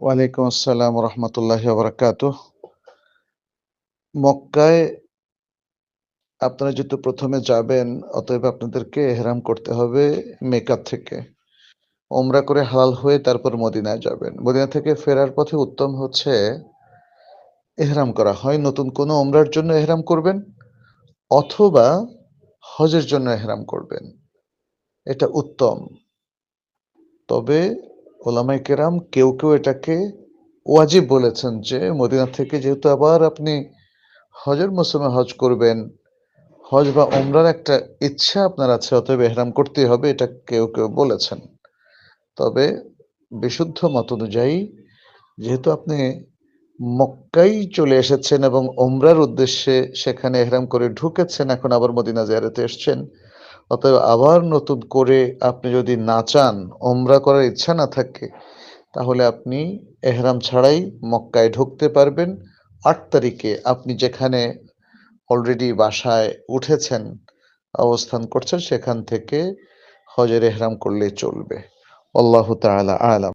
ওয়ালাইকুম আসসালাম রহমতুল্লাহ বারাকাত মক্কায় আপনারা যেহেতু প্রথমে যাবেন, অতএব আপনাদেরকে এহরাম করতে হবে মেকা থেকে। ওমরা করে হালাল হয়ে তারপর মদিনায় যাবেন। মদিনা থেকে ফেরার পথে উত্তম হচ্ছে এহরাম করা হয়। নতুন কোনো ওমরার জন্য এহরাম করবেন অথবা হজের জন্য এহরাম করবেন। এটা উত্তম। তবে ওলামাই কেরাম কেউ কেউ এটাকে ওয়াজিব বলেছেন যে মদিনা থেকে যেহেতু আবার আপনি হজের মৌসুমে হজ করবেন, হজ বা ওমরার একটা ইচ্ছা আপনার আছে, অতএব এহরাম করতেই হবে, এটা কেউ কেউ বলেছেন। তবে বিশুদ্ধ মত অনুযায়ী যেহেতু আপনি মক্কাই চলে এসেছেন এবং ওমরার উদ্দেশ্যে সেখানে এহরাম করে ঢুকেছেন, এখন আবার মদিনা জিয়ারতে এসছেন অতএব আবার নতুন করে আপনি যদি না চান ওমরা করার ইচ্ছা না থাকে, তাহলে আপনি এহরাম ছাড়াই মক্কায় ঢুকতে পারবেন। আট তারিখে আপনি যেখানে অলরেডি বাসায় উঠেছেন, অবস্থান করছেন, সেখান থেকে হজের এহরাম করলে চলবে। আল্লাহ তালা আলাম।